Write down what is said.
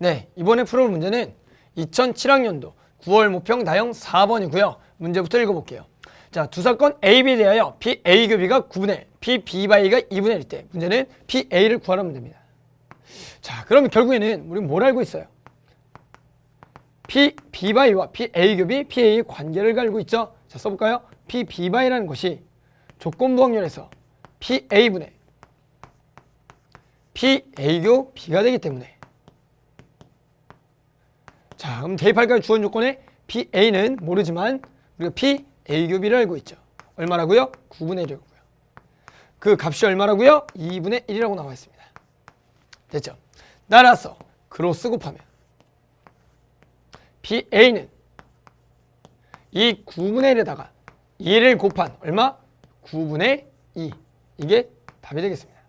네, 이번에 풀어볼 문제는 2007학년도 9월 모평 나형 4번이고요. 문제부터 읽어볼게요. 자, 두 사건 A, B 대하여 P, A 교비가 9분의 P, B 바이가 2분의 1일 때 문제는 P, A를 구하라면 됩니다. 자, 그러면 결국에는 우리 뭘 알고 있어요? P, B 바이와 P, A 교비, P, A의 관계를 알고 있죠? 자, 써볼까요? P, B 바이라는 것이 조건부 확률에서 P, A분의 P, A교 B가 되기 때문에 자, 그럼 대입할까요? 주원 조건에 PA는 모르지만 우리가 P, A 교비를 알고 있죠. 얼마라고요? 9분의 1이고요. 그 값이 얼마라고요? 2분의 1이라고 나와 있습니다. 됐죠? 따라서 크로스 곱하면 PA는 이 9분의 1에다가 2를 곱한 얼마? 9분의 2. 이게 답이 되겠습니다.